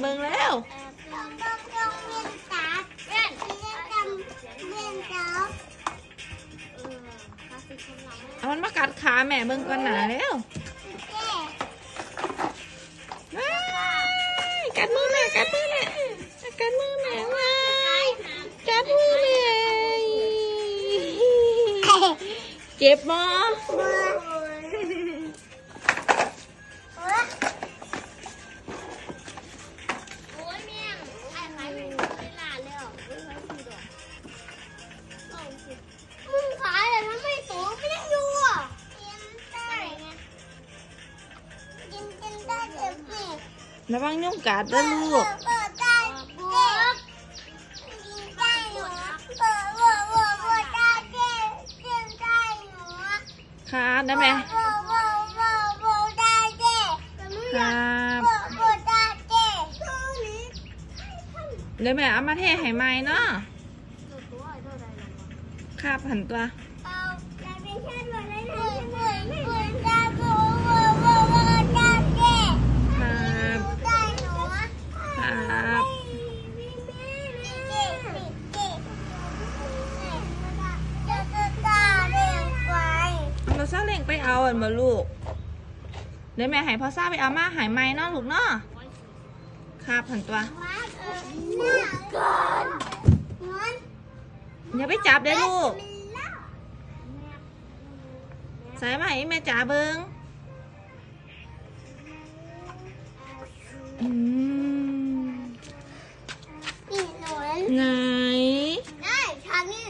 เบิงแล้วเอามันมากัดขาแม่เบิงก่อนหนาแล้วว้ายกัดมือแม่กัดมือแม่กัดมือแม่ว้ายกัดมือแม่เจ็บมั้ ระวังยุ่งกัดด้วยลูกเปิดได้เจ็บได้ได้เจ็บกินได้หนูค่ะได้ไหมเปิดเปิดเปิดเปิดได้เจ็บครับเปิดเปิดได้เจ็บเดี๋ยวแม่เอามาเทให้ไหมเนาะครับหันตัวาอันมาลูก เดี๋ยวแม่หายพอซ่าไปเอามาหายไม้นาะลูกเนาะคาบหันตัวอย่าไปจับเด้ลูกสายไหมแม่จ๋าเบิงไงได้ทางนี้